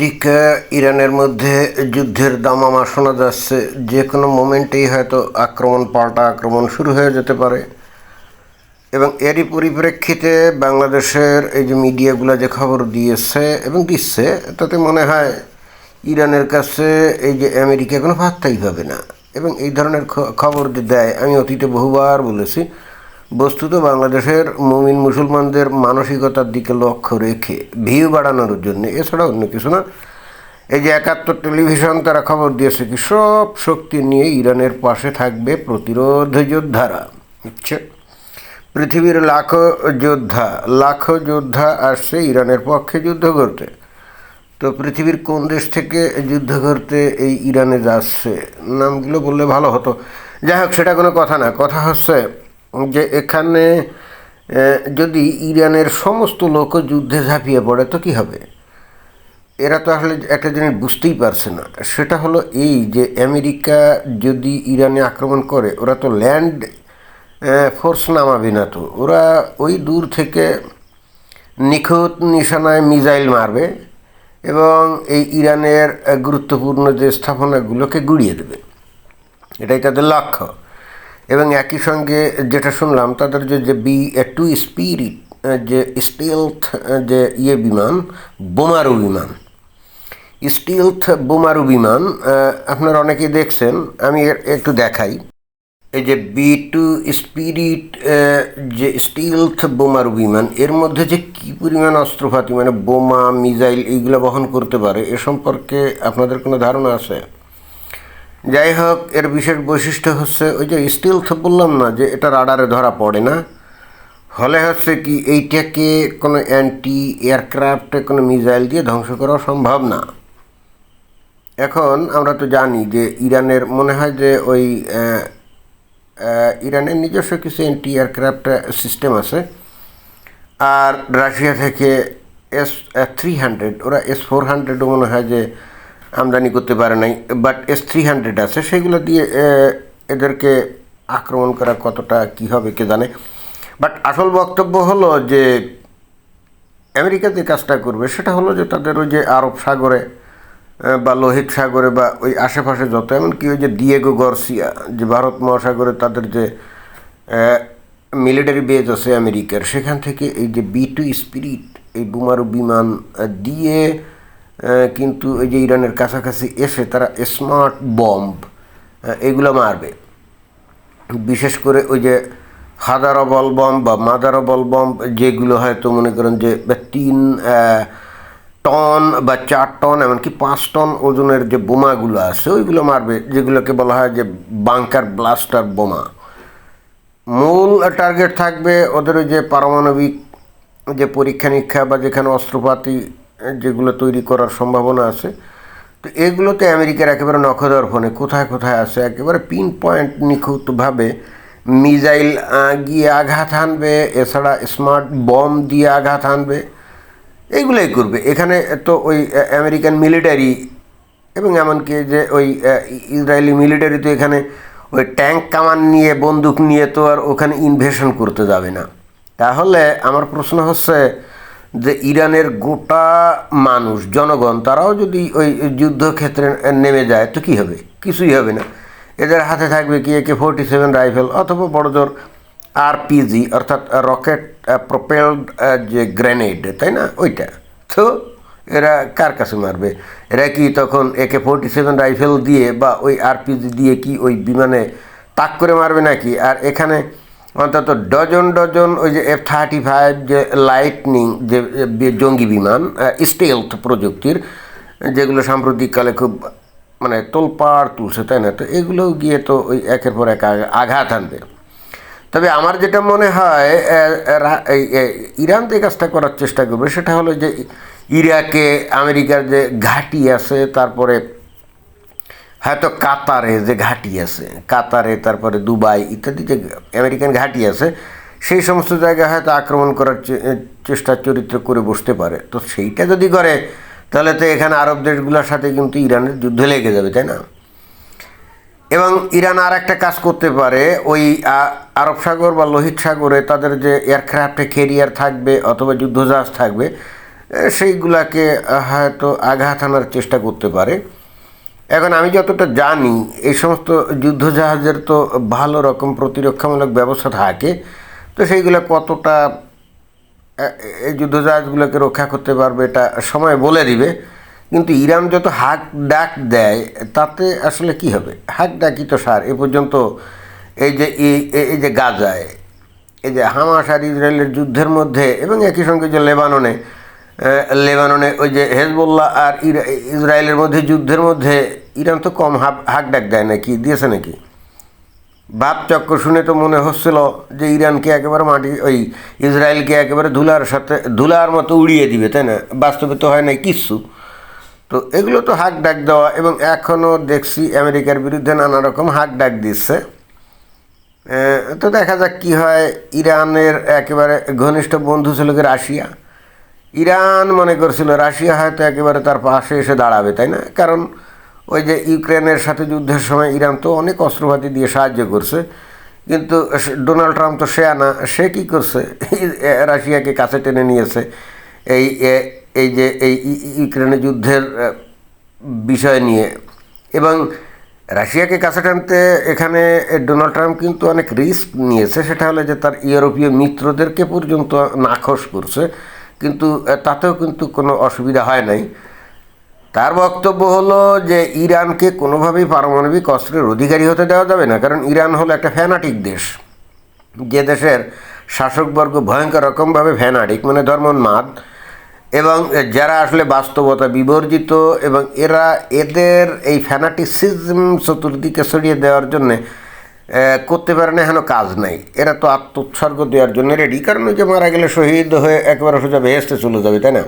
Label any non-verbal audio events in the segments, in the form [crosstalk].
America, ইরানের মধ্যে যুদ্ধের দামামা শোনা যাচ্ছে, যে কোনো মোমেন্টেই হয়তো আক্রমণ, পাল্টা আক্রমণ শুরু হয়ে যেতে পারে। এবং এরই পরিপ্রেক্ষিতে বাংলাদেশের এই যে মিডিয়াগুলো যে খবর দিয়েছে এবং দিচ্ছে, তাতে মনে হয় ইরানের কাছে এই যে আমেরিকা কোনো পাত্তাই পাবে না। এবং এই ধরনের খবর যে দেয়, আমি অতীতে বহুবার বলেছি বস্তুত বাংলাদেশের মুমিন মুসলমানদের মানসিকতার দিকে লক্ষ্য রেখে ভিউ বাড়ানোর জন্য এছাড়া অন্য কিছু না, এই যে একাত্তর টেলিভিশন, তারা খবর দিয়েছে কি সব শক্তি নিয়ে ইরানের পাশে থাকবে প্রতিরোধ যোদ্ধারা। বুঝছে পৃথিবীর লাখো যোদ্ধা লাখো যোদ্ধা আসছে ইরানের পক্ষে যুদ্ধ করতে। তো পৃথিবীর কোন দেশ থেকে যুদ্ধ করতে এই ইরানে যাচ্ছে? নামগুলো বললে ভালো হতো। যাই হোক, সেটা কোনো কথা না। কথা হচ্ছে যে এখানে যদি ইরানের সমস্ত লোক যুদ্ধে ঝাঁপিয়ে পড়ে, তো কি হবে? এরা তো আসলে একটা জিনিস বুঝতেই পারছে না। সেটা হলো এই যে আমেরিকা যদি ইরানে আক্রমণ করে, ওরা তো ল্যান্ড ফোর্স নামাবে না তো। ওরা ওই দূর থেকে নিখুঁত নিশানায় মিজাইল মারবে এবং এই ইরানের গুরুত্বপূর্ণ যে স্থাপনাগুলোকে গুড়িয়ে দেবে। এটাই তাদের লক্ষ্য। এবং একই সঙ্গে যেটা শুনলাম, তাদের যে যে বি টু স্পিরিট যে স্টিলথ যে ইয়ে বিমান, বোমারু বিমান। স্টিলথ বোমারু বিমান আপনারা অনেকেই দেখছেন, আমি একটু দেখাই। এই যে বি, টু স্পিরিট যে স্টিলথ বোমারু বিমান, এর মধ্যে যে কী পরিমাণ অস্ত্রপাতি মানে বোমা, মিসাইল, এইগুলো বহন করতে পারে, এ সম্পর্কে আপনাদের কোনো ধারণা আছে? যাই হোক এর বিশেষ বৈশিষ্ট্য হচ্ছে ওই যে স্টিলথ বললাম না যে এটা রাডারে ধরা পড়ে না। হলে হচ্ছে কি এইটাকে কোনো অ্যান্টি এয়ারক্রাফটে কোনো মিসাইল দিয়ে ধ্বংস করা সম্ভব না। এখন আমরা তো জানি যে ইরানের, মনে হয় যে ওই ইরানের নিজস্ব কিছু অ্যান্টি এয়ারক্রাফট সিস্টেম আছে। আর রাশিয়া থেকে এস থ্রি হান্ড্রেড ওরা এস ফোর হান্ড্রেডও মনে হয় যে আমদানি করতে পারে নাই বাট এস থ্রি হান্ড্রেড আছে, সেগুলো দিয়ে এদেরকে আক্রমণ করা কতটা, কী হবে, কে জানে? বাট আসল বক্তব্য হলো যে, আমেরিকা যে কাজটা করবে, সেটা হলো যে তাদের ওই যে আরব সাগরে বা লোহিত সাগরে, বা ওই আশেপাশে যত, এমনকি ওই যে দিয়েগো গর্সিয়া যে ভারত মহাসাগরে তাদের যে মিলিটারি বেজ আছে আমেরিকার, সেখান থেকে এই যে বি টু স্পিরিট এই বুমারু বিমান দিয়ে কিন্তু এই যে ইরানের কাছাকাছি এসে তারা স্মার্ট বম্ব এগুলো মারবে। বিশেষ করে ওই যে হাদারবল বম বা মাদারবল বম যেগুলো হয়তো মনে করেন যে তিন টন বা চার টন এমনকি পাঁচ টন ওজনের যে বোমাগুলো আছে, ওইগুলো মারবে, যেগুলোকে বলা হয় যে বাংকার ব্লাস্টার বোমা। মূল টার্গেট থাকবে ওদের ওই যে পারমাণবিক যে পরীক্ষা নিরীক্ষা বা যেখানে অস্ত্রপাতি যেগুলো তৈরি করার সম্ভাবনা আছে, তো এগুলোতে আমেরিকার একেবারে নখদর্পণে কোথায় কোথায় আছে? একেবারে পিন পয়েন্ট নিখুঁতভাবে মিজাইল গিয়ে আঘাত হানবে এছাড়া স্মার্ট বম দিয়ে আঘাত হানবে এইগুলোই করবে। এখানে তো ওই আমেরিকান মিলিটারি এবং এমনকি যে ওই ইসরায়েলি মিলিটারি তো এখানে ওই ট্যাঙ্ক কামান নিয়ে, বন্দুক নিয়ে তো আর ওখানে ইনভেশন করতে যাবে না। তাহলে আমার প্রশ্ন হচ্ছে যে ইরানের গোটা মানুষ, জনগণ, তারাও যদি ওই যুদ্ধক্ষেত্রে নেমে যায়, তো কী হবে? কিছুই হবে না। এদের হাতে থাকবে কি একে ফোরটি সেভেন রাইফেল অথবা বড়জোর আরপিজি, অর্থাৎ রকেট প্রপেলড যে গ্রেনেড, তাই না? ওইটা। তো এরা কার কাছে মারবে? এরা কি তখন একে ফোরটি সেভেন রাইফেল দিয়ে বা ওই আরপিজি দিয়ে কি ওই বিমানে তাক করে মারবে নাকি? আর এখানে অন্তত ডজন ডজন ওই যে এফ থার্টি ফাইভ যে লাইটনিং যে জঙ্গি বিমান স্টেলথ প্রযুক্তির, যেগুলো সাম্প্রতিককালে খুব মানে তোলপাড় তুলছে, তাই না? তো এগুলো গিয়ে তো ওই একের পর এক আঘাত আনবে। তবে আমার যেটা মনে হয় ইরান যে কাজটা করার চেষ্টা করবে, সেটা হলো যে ইরাকে আমেরিকার যে ঘাঁটি আছে, তারপরে হয়তো কাতারে যে ঘাঁটি আছে, কাতারে, তারপরে দুবাই ইত্যাদি যে আমেরিকান ঘাঁটি আছে, সেই সমস্ত জায়গায় হয়তো আক্রমণ করার চেষ্টা, চরিত্র করে বসতে পারে। তো সেইটা যদি করে, তাহলে তো এখানে আরব দেশগুলোর সাথে কিন্তু ইরানের যুদ্ধ লেগে যাবে, তাই না? এবং ইরান আর একটা কাজ করতে পারে, ওই আরব সাগর বা লোহিত সাগরে তাদের যে এয়ারক্রাফটে ক্যারিয়ার থাকবে অথবা যুদ্ধজাহাজ থাকবে সেইগুলাকে হয়তো আঘাত আনার চেষ্টা করতে পারে। এখন আমি যতটা জানি, এই সমস্ত যুদ্ধজাহাজের তো ভালো রকম প্রতিরক্ষামূলক ব্যবস্থা থাকে, তো সেইগুলো কতটা এই যুদ্ধজাহাজগুলোকে রক্ষা করতে পারবে এটা সময় বলে দিবে। কিন্তু ইরান যত হাক ডাক দেয়, তাতে আসলে কি হবে? হাক ডাকই তো সার, এ পর্যন্ত এই যে এই- যে গাজায়, এই যে হামাস আর ইসরায়েলের যুদ্ধের মধ্যে এবং একই সঙ্গে যে লেবাননে লেবাননে ওই যে হেজবুল্লাহ আর ইসরায়েলের মধ্যে, যুদ্ধের মধ্যে ইরান তো কম হাক হাক ডাক দেয় নাকি, দিয়েছে নাকি? ভাবচক্র শুনে তো মনে হচ্ছিল যে ইরানকে একেবারে মাটি, ওই ইসরায়েলকে একেবারে ধুলার সাথে, ধুলার মতো উড়িয়ে দিবে, তাই না? বাস্তবে তো হয় নাই কিচ্ছু। তো এগুলো তো হাক ডাক দেওয়া, এবং এখনও দেখছি আমেরিকার বিরুদ্ধে নানা রকম হাক ডাক দিচ্ছে। তো দেখা যাক কি হয়, ইরানের একেবারে ঘনিষ্ঠ বন্ধু ছিল রাশিয়া? ইরান মনে করছিল রাশিয়া হয়তো একেবারে তার পাশে এসে দাঁড়াবে, তাই না? কারণ ওই যে ইউক্রেনের সাথে যুদ্ধের সময় ইরান তো অনেক অস্ত্রপাতি দিয়ে সাহায্য করছে, কিন্তু ডোনাল্ড ট্রাম্প তো সে আনা, সে কী করছে? [laughs] রাশিয়াকে কাছে টেনে নিয়েছে। এই এই যে, এই ই- ই- ইউক্রেনের যুদ্ধের বিষয় নিয়ে। এবং রাশিয়াকে কাছে টানতে এখানে ডোনাল্ড ট্রাম্প কিন্তু অনেক রিস্ক নিয়েছে, সেটা হলো যে তার ইউরোপীয় মিত্রদেরকে পর্যন্ত নাখোশ করছে। কিন্তু তাতেও কিন্তু কোনো অসুবিধা হয় নাই। তার বক্তব্য হলো যে, ইরানকে কোনোভাবেই পারমাণবিক অস্ত্রের অধিকারী হতে দেওয়া যাবে না, কারণ ইরান হলো একটা ফ্যানাটিক দেশ। যে দেশের শাসকবর্গ ভয়ঙ্কর রকমভাবে ফ্যানাটিক মানে ধর্মোন্মাদ, এবং যারা আসলে বাস্তবতা বিবর্জিত, এবং এরা এদের এই ফ্যানাটিসিজম চতুর্দিকে ছড়িয়ে দেওয়ার জন্যে করতে পারে না এখনও কাজ নাই। এরা তো আত্মোৎসর্গ দেওয়ার জন্য রেডি কারণ যে মারা গেলে শহীদ হয়ে একেবারে সোজা ভেস্তে চলে যাবে, তাই না?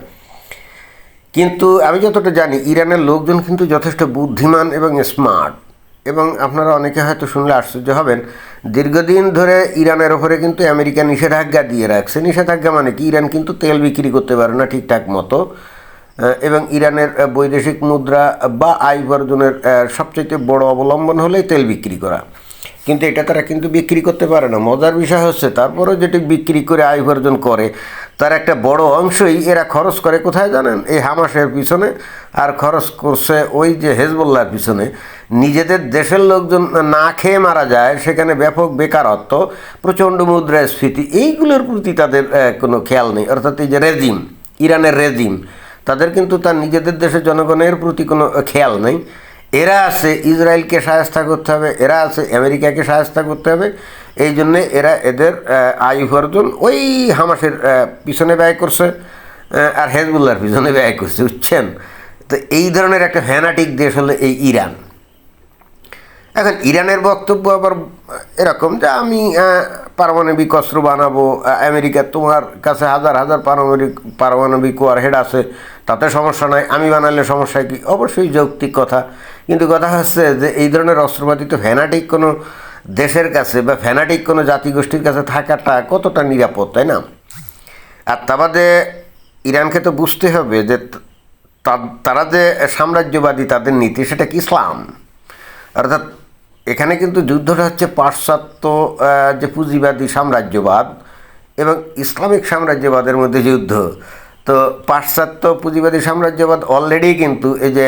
কিন্তু আমি যতটা জানি, ইরানের লোকজন কিন্তু যথেষ্ট বুদ্ধিমান এবং স্মার্ট এবং আপনারা অনেকে হয়তো শুনলে আশ্চর্য হবেন, দীর্ঘদিন ধরে ইরানের ওপরে কিন্তু আমেরিকা নিষেধাজ্ঞা দিয়ে রাখছে। নিষেধাজ্ঞা মানে কি? ইরান কিন্তু তেল বিক্রি করতে পারে না ঠিকঠাক মতো। এবং ইরানের বৈদেশিক মুদ্রা বা আয় উপার্জনের সবচেয়ে বড় অবলম্বন হলেই তেল বিক্রি করা। কিন্তু এটা তারা কিন্তু বিক্রি করতে পারে না। মজার বিষয় হচ্ছে, তারপরেও যেটি বিক্রি করে আয় উপার্জন করে, তার একটা বড় অংশই এরা খরচ করে কোথায় জানেন? এই হামাসের পিছনে। আর খরচ করছে ওই যে হেজবুল্লার পিছনে। নিজেদের দেশের লোকজন না খেয়ে মারা যায়, সেখানে ব্যাপক বেকারত্ব, প্রচণ্ড মুদ্রাস্ফীতি এইগুলোর প্রতি তাদের কোনো খেয়াল নেই। অর্থাৎ এই যে রেজিম, ইরানের রেজিম, তাদের কিন্তু তার নিজেদের দেশের জনগণের প্রতি কোনো খেয়াল নেই। এরা আছে ইসরায়েলকে সাহায্য করতে হবে, এরা আছে আমেরিকাকে সাহায্য করতে হবে। এই জন্যে এরা এদের আয়ু উপার্জন ওই হামাসের পিছনে ব্যয় করছে আর হেজবুল্লার পিছনে ব্যয় করছে, বুঝছেন? তো এই ধরনের একটা ফ্যানাটিক দেশ হলো এই ইরান। এখন ইরানের বক্তব্য আবার এরকম যে আমি পারমাণবিক অস্ত্র বানাবো আমেরিকা তোমার কাছে হাজার হাজার পারমাণবিক পারমাণবিক ওয়ারহেড আছে, তাতে সমস্যা নাই, আমি বানালে সমস্যা কি? অবশ্যই যৌক্তিক কথা। কিন্তু কথা হচ্ছে যে এই ধরনের অস্ত্রপাতি তো ফ্যানাটিক কোনো দেশের কাছে বা ফ্যানাটিক কোনো জাতিগোষ্ঠীর কাছে থাকাটা কতটা নিরাপদ, তাই না? আর তা বাদে ইরানকে তো বুঝতে হবে যে তারা যে সাম্রাজ্যবাদী তাদের নীতি, সেটা কি ইসলাম? অর্থাৎ এখানে কিন্তু যুদ্ধটা হচ্ছে পাশ্চাত্য যে পুঁজিবাদী সাম্রাজ্যবাদ এবং ইসলামিক সাম্রাজ্যবাদের মধ্যে যুদ্ধ। তো পাশ্চাত্য পুঁজিবাদী সাম্রাজ্যবাদ অলরেডি কিন্তু এই যে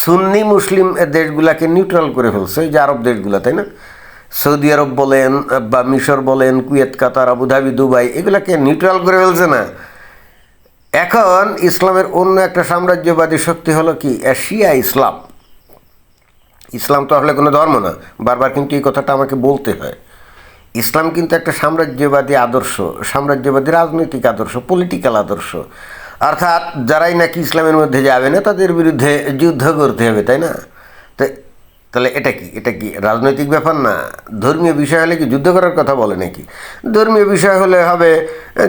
সুন্নি মুসলিম দেশগুলাকে নিউট্রাল করে ফেলছে যে আরব দেশগুলো, তাই না? সৌদি আরব বলেন, বা মিশর বলেন, Kuwait, Qatar, Abu Dhabi, Dubai, এগুলাকে নিউট্রাল করে ফেলছে না। এখন ইসলামের অন্য একটা সাম্রাজ্যবাদী শক্তি হলো কি? এশিয়া ইসলাম। ইসলাম তো আসলে কোনো ধর্ম না। বারবার কিন্তু এই কথাটা আমাকে বলতে হয়। ইসলাম কিন্তু একটা সাম্রাজ্যবাদী আদর্শ, সাম্রাজ্যবাদী রাজনৈতিক আদর্শ পলিটিক্যাল আদর্শ। অর্থাৎ যারাই নাকি ইসলামের মধ্যে যাবে না, তাদের বিরুদ্ধে যুদ্ধ করতে হবে, তাই না? তো তাহলে এটা কি? এটা কি রাজনৈতিক ব্যাপার না? ধর্মীয় বিষয় হলে কি যুদ্ধ করার কথা বলে নাকি? ধর্মীয় বিষয় হলে হবে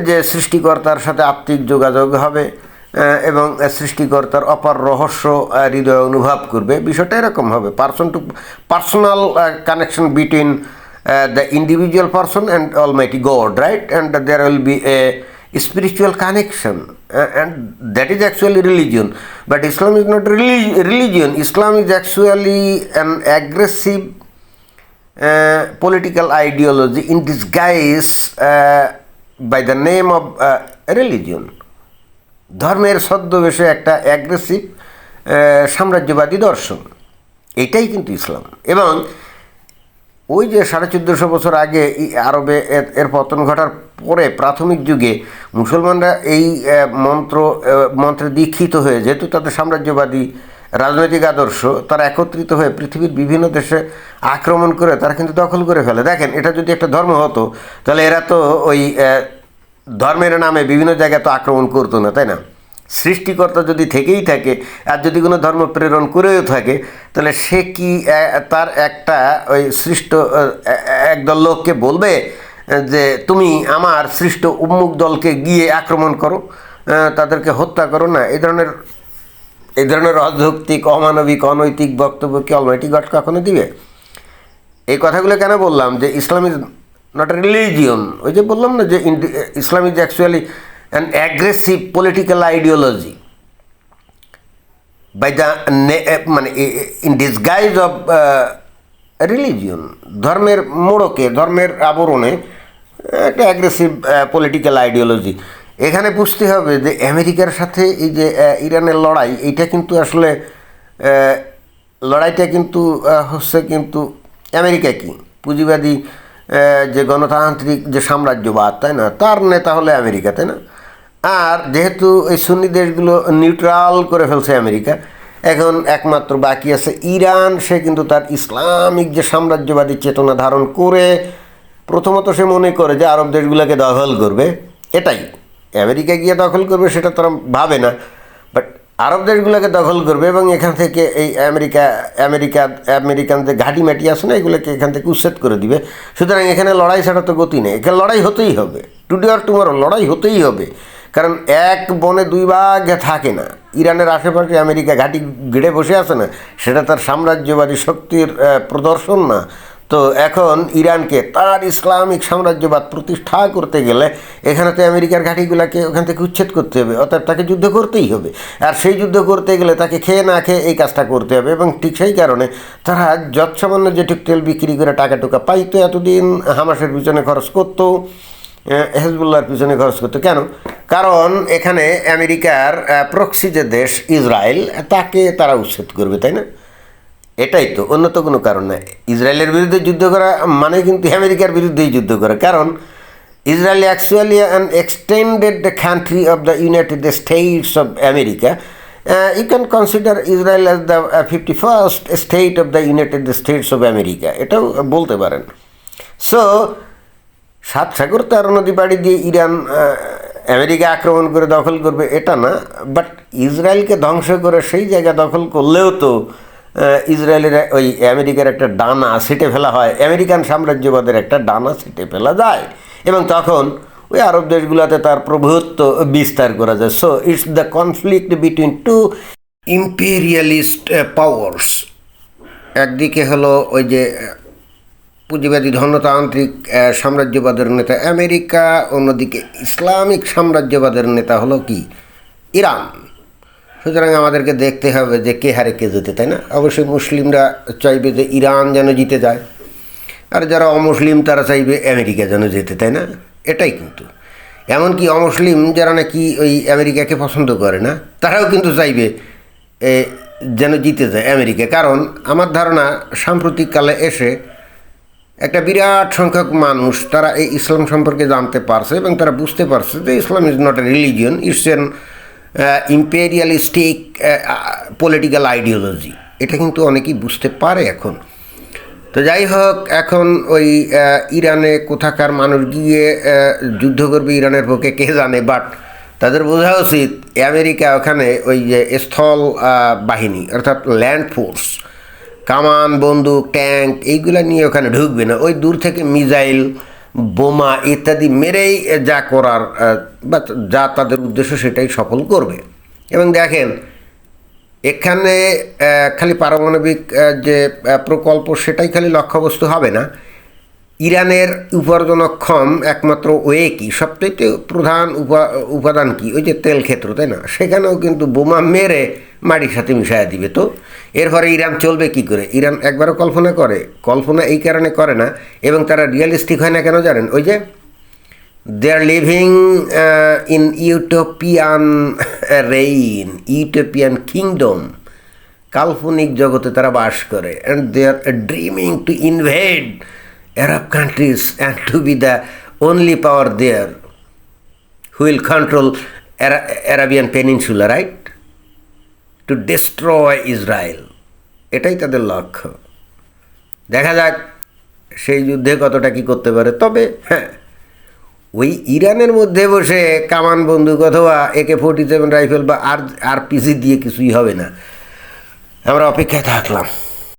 যে সৃষ্টিকর্তার সাথে আত্মিক যোগাযোগ হবে এবং সৃষ্টিকর্তার অপার রহস্য হৃদয় অনুভব করবে। বিষয়টা এরকম হবে। Person to personal connection between the individual person and all mighty God right and there will be a spiritual connection and that is actually religion but Islam is not religion Islam is actually an aggressive political ideology in this guise by the name of religion ধর্মের ছদ্মবেশে একটা aggressive সাম্রাজ্যবাদী দর্শন। এটাই কিন্তু ইসলাম। এবং ওই যে সাড়ে চোদ্দোশো বছর আগে আরবে এর- পতন ঘটার পরে প্রাথমিক যুগে মুসলমানরা এই মন্ত্র মন্ত্রে দীক্ষিত হয়ে, যেহেতু তাদের সাম্রাজ্যবাদী রাজনৈতিক আদর্শ, তারা একত্রিত হয়ে পৃথিবীর বিভিন্ন দেশে আক্রমণ করে, তারা কিন্তু দখল করে ফেলে। দেখেন, এটা যদি একটা ধর্ম হতো, তাহলে এরা তো ওই ধর্মের নামে বিভিন্ন জায়গায় তো আক্রমণ করতো না, তাই না? সৃষ্টিকর্তা যদি থেকেই থাকে, আর যদি কোনো ধর্ম প্রেরণ করেও থাকে, তাহলে সে কি তার একটা ওই সৃষ্ট একদল লোককে বলবে যে তুমি আমার সৃষ্ট উন্মুক দলকে গিয়ে আক্রমণ করো তাদেরকে হত্যা করো, না? এই ধরনের এই ধরনের অযৌক্তিক, অমানবিক, অনৈতিক বক্তব্য কি অলমাইটি গড কখনো দিবে? এই কথাগুলো কেন বললাম? যে ইসলাম নট রিলিজিয়ন ওই যে বললাম না যে Islam is actually an aggressive political ideology by the মানে ইন ডিসগাইজ অফ রিলিজিয়ন ধর্মের মোড়কে, ধর্মের আবরণে একটা অ্যাগ্রেসিভ পলিটিক্যাল আইডিওলজি এখানে বুঝতে হবে যে আমেরিকার সাথে এই যে ইরানের লড়াই, এইটা কিন্তু আসলে লড়াইটা কিন্তু হচ্ছে কিন্তু আমেরিকা কি? পুঁজিবাদী যে গণতান্ত্রিক যে সাম্রাজ্যবাদ, তাই না? তার নেতা হলে আমেরিকা, তাই না? আর যেহেতু এই সুন্নি দেশগুলো নিউট্রাল করে ফেলছে আমেরিকা, এখন একমাত্র বাকি আছে ইরান, সে কিন্তু তার ইসলামিক যে সাম্রাজ্যবাদী চেতনা ধারণ করে, প্রথমত সে মনে করে যে আরব দেশগুলোকে দখল করবে, এটাই। আমেরিকা গিয়ে দখল করবে, সেটা তারা ভাবে না। বাট আরব দেশগুলোকে দখল করবে এবং এখান থেকে এই আমেরিকা আমেরিকা, আমেরিকান যে ঘাঁটি মাটি আছে না, এগুলোকে এখান থেকে উচ্ছেদ করে দিবে। সুতরাং এখানে লড়াই ছাড়া তো গতি নেই। এখানে লড়াই হতেই হবে। টুডে আর টুমারো লড়াই হতেই হবে। কারণ এক বনে দুই ভাগ থাকে না। ইরানের আশেপাশে আমেরিকা ঘাঁটি গেড়ে বসে আছে না, সেটা তার সাম্রাজ্যবাদী শক্তির প্রদর্শন না। তো এখন ইরানকে তার ইসলামিক সাম্রাজ্যবাদ প্রতিষ্ঠা করতে গেলে এখানে তো আমেরিকার ঘাঁটিগুলোকে ওখান থেকে উচ্ছেদ করতে হবে অর্থাৎ তাকে যুদ্ধ করতেই হবে। আর সেই যুদ্ধ করতে গেলে তাকে খেয়ে না খেয়ে এই কাজটা করতে হবে এবং ঠিক সেই কারণে তারা যৎসামান্য যেটুক তেল বিক্রি করে টাকা টুকা পাইতো এতদিন হামাসের পিছনে খরচ করতো হেজবুল্লাহর পিছনে খরচ করতো। কেন? কারণ এখানে আমেরিকার প্রক্সি যে দেশ, ইসরায়েল, তাকে তারা উচ্ছেদ করবে, তাই না? এটাই তো অন্য তো কোনো কারণ না ইসরায়েলের বিরুদ্ধে যুদ্ধ করা মানে কিন্তু আমেরিকার বিরুদ্ধেই যুদ্ধ করা। কারণ Israel actually an extended country of the United States of America you can consider Israel as the fifty first state of the United States of America এটাও বলতে পারেন। সো সাত সাগর তেরো নদী বাড়ি দিয়ে ইরান আমেরিকা আক্রমণ করে দখল করবে, এটা না। বাট ইসরায়েলকে ধ্বংস করে সেই জায়গা দখল করলেও তো ইসরায়েলের ওই আমেরিকার একটা ডানা ছেটে ফেলা হয়। আমেরিকান সাম্রাজ্যবাদের একটা ডানা ছেটে ফেলা যায়। এবং তখন ওই আরব দেশগুলোতে তার প্রভুত্ব বিস্তার করা যায়। So it's the conflict between two imperialist powers একদিকে হলো ওই যে পুঁজিবাদী ধনতান্ত্রিক সাম্রাজ্যবাদের নেতা আমেরিকা, অন্যদিকে ইসলামিক সাম্রাজ্যবাদের নেতা হলো কি? ইরান। সুতরাং আমাদেরকে দেখতে হবে যে কে হারে কে যেতে তাই না? অবশ্যই মুসলিমরা চাইবে যে ইরান যেন জিতে যায়, আর যারা অমুসলিম তারা চাইবে আমেরিকা যেন যেতে তাই না? এটাই কিন্তু। এমনকি অমুসলিম যারা নাকি ওই আমেরিকাকে পছন্দ করে না, তারাও কিন্তু চাইবে যেন জিতে যায় আমেরিকা। কারণ আমার ধারণা, সাম্প্রতিককালে এসে একটা বিরাট সংখ্যক মানুষ তারা এই ইসলাম সম্পর্কে জানতে পারছে এবং তারা বুঝতে পারছে যে Islam is not a religion it's an imperialistic political ideology এটা কিন্তু অনেকেই বুঝতে পারে এখন। তো যাই হোক, এখন ওই ইরানে কোথাকার মানুষ গিয়ে যুদ্ধ করবে ইরানের পক্ষে, কে জানে? বাট তাদের বোঝা উচিত, আমেরিকা ওখানে ওই যে স্থল বাহিনী, অর্থাৎ ল্যান্ড ফোর্স কামান, বন্দুক ট্যাঙ্ক এইগুলো নিয়ে ওখানে ঢুকবে না। ওই দূর থেকে মিসাইল বোমা ইত্যাদি মেরেই যা করার বা যা তাদের উদ্দেশ্য সেটাই সফল করবে। এবং দেখেন, এখানে খালি পারমাণবিক যে প্রকল্প সেটাই খালি লক্ষ্যবস্তু হবে না। ইরানের উপার্জনক্ষম একমাত্র ওয়ে কি? সবচাইতে প্রধান উপা- উপাদান কি? ওই যে তেল ক্ষেত্র, তাই না? সেখানেও কিন্তু বোমা মেরে মাটির সাথে মিশাইয়া দিবে তো। এরপরে ইরান চলবে কি করে? ইরান একবারও কল্পনা করে। কল্পনা এই কারণে করে না এবং তারা রিয়েলিস্টিক হয় না কেন জানেন? ওই যে are living uh, in utopian reign utopian kingdom কাল্পনিক জগতে তারা বাস করে। And they are dreaming to invade Arab countries and to be the only power there will control Arabian peninsula right to destroy Israel এটাই তাদের লক্ষ্য। দেখা যাক সেই যুদ্ধে কতটা কি করতে পারে। তবে হ্যাঁ ওই ইরানের মধ্যে বসে কামান বন্দুক অথবা একে ফোর্টি সেভেন রাইফেল বা আর আর পিসি দিয়ে কিছুই হবে না। আমরা অপেক্ষায় থাকলাম।